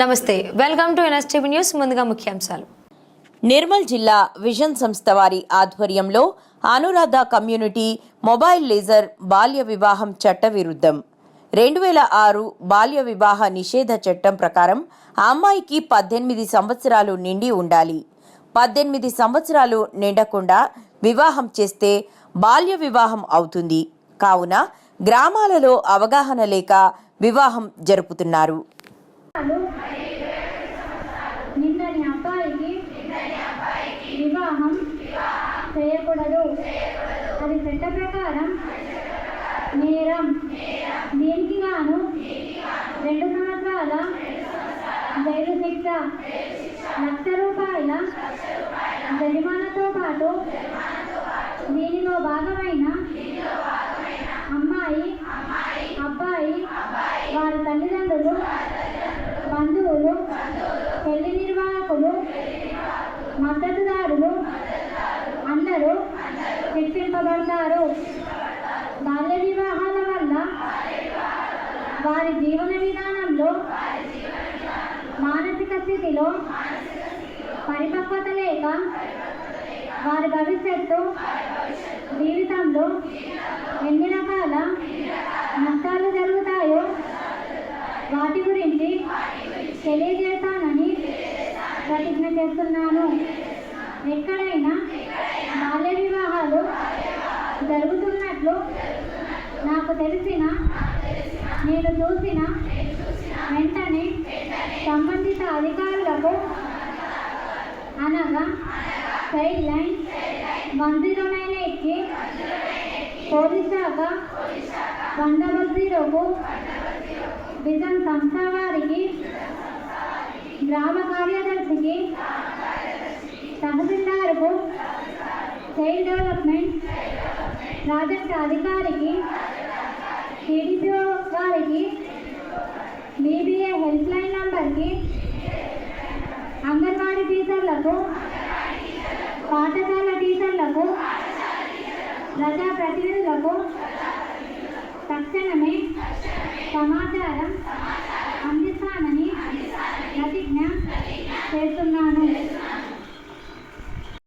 నమస్తే welcome to NSTV news ముందుగా ముఖ్యాంశాలు. నిర్మల్ జిల్లా విజన్ సంస్థ వారి ఆధ్వర్యంలో అనురాధ కమ్యూనిటీ మొబైల్ లేజర్ బాల్య వివాహం చట్ట విరుద్ధం రెండు వేల ఆరు బాల్య వివాహ నిషేధ చట్టం ప్రకారం ఆ అమ్మాయికి పద్దెనిమిది సంవత్సరాలు నిండి ఉండాలి. పద్దెనిమిది సంవత్సరాలు నిండకుండా వివాహం చేస్తే బాల్య వివాహం అవుతుంది. కావున గ్రామాలలో అవగాహన లేక వివాహం జరుపుతున్నారు. చేయకూడదు. అది చట్ట ప్రకారం నేరం. దీనికి గాను రెండు సంవత్సరాల జైలు శిక్ష లక్ష రూపాయల జరిమానాతో పాటు దీనిలో భాగమైన అమ్మాయి అబ్బాయి వారి తల్లిదండ్రులు బంధువులు పెళ్ళి నిర్వాహకులు బాల్య వివాహాల వల్ల వారి జీవన విధానంలో మానసిక స్థితిలో పరిపక్వత లేక వారి భవిష్యత్తు జీవితంలో ఎన్ని రకాల నష్టాలు జరుగుతాయో వాటి గురించి తెలియజేస్తానని ప్రతిజ్ఞ చేస్తున్నాను ఎక్కడైనా బాల్య వివాహాలు జరుగుతున్నట్లు నాకు తెలిసిన నేను చూసిన వెంటనే సంబంధిత అధికారులకు అనగా child line one zero police శాఖ వన్ జీరోకు విజన్ సంస్థ వారికి గ్రామ కార్యదర్శికి తహసీల్దార్కు చైల్డ్ డెవలప్మెంట్ ప్రాజెక్ట్ అధికారికి టీడీపీఓ వారికి బీబీఏ హెల్ప్ లైన్ నంబర్కి అంగన్వాడీ టీచర్లకు పాఠశాల టీచర్లకు ప్రజా ప్రతినిధులకు తక్షణమే సమాచారం